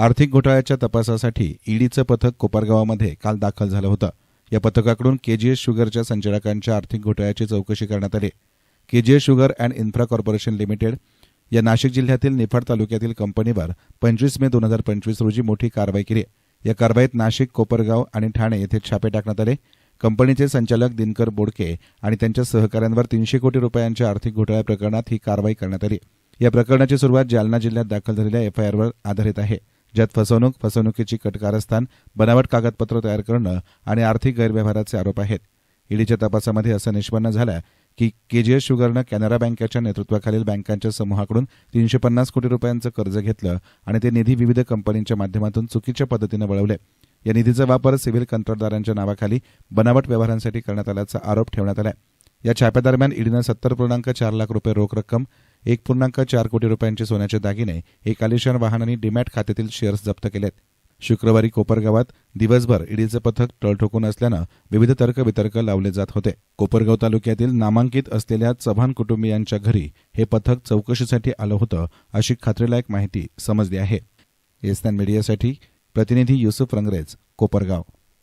आर्थिक घोटाळ्याच्या तपासासाठी ईडीचं पथक कोपरगावामध्ये काल दाखल झालं होतं. या पथकाकडून केजीएस शुगरच्या संचालकांच्या आर्थिक घोटाळ्याची चौकशी करण्यात आली. KGS sugar and infra corporation limited या नाशिक जिल्ह्यातील निफाड तालुक्यातील कंपनीवर पंचवीस मे दोन हजार पंचवीस रोजी मोठी कारवाई केली. या कारवाईत नाशिक कोपरगाव आणि ठाणे येथे छापे टाकण्यात आले. कंपनीचे संचालक दिनकर बोडके आणि त्यांच्या सहकाऱ्यांवर तीनशे कोटी रुपयांच्या आर्थिक घोटाळ्या प्रकरणात ही कारवाई करण्यात आली. या प्रकरणाची सुरुवात जालना जिल्ह्यात दाखल झालेल्या एफआयआरवर आधारित आहे. ज्यात फसवणूक फसवणुकीची कटकारस्थान बनावट कागदपत्र तयार करणं आणि आर्थिक गैरव्यवहाराचे आरोप आहेत. ईडीच्या तपासामध्ये असं निष्पन्न झालं की केजीएस शुगरनं कॅनरा बँकेच्या नेतृत्वाखालील बँकांच्या समूहाकडून तीनशे पन्नास कोटी रुपयांचं कर्ज घेतलं आणि ते निधी विविध कंपनींच्या माध्यमातून चुकीच्या पद्धतीनं वळवले. या निधीचा वापर सिव्हिल कंत्राटदारांच्या नावाखाली बनावट व्यवहारांसाठी करण्यात आल्याचा आरोप ठेवण्यात आला या छाप्यादरम्यान ईडीनं सत्तर पूर्णांक चार लाख रुपये रोख रक्कम एक पूर्णांक चार कोटी रुपयांचे सोन्याचे दागिने एक आलिशान वाहनांनी डीमॅट खात्यातील शेअर्स जप्त केलेत. शुक्रवारी कोपरगावात दिवसभर ईडीचं पथक टळ ठोकून असल्यानं विविध तर्कवितर्क लावले जात होते. कोपरगाव तालुक्यातील नामांकित असलेल्या चव्हाण कुटुंबियांच्या घरी हे पथक चौकशीसाठी आलं होतं अशी खात्रीलायक माहिती समजली आहे. एसन मीडियासाठी प्रतिनिधी युसुफ रंगरेज कोपरगाव.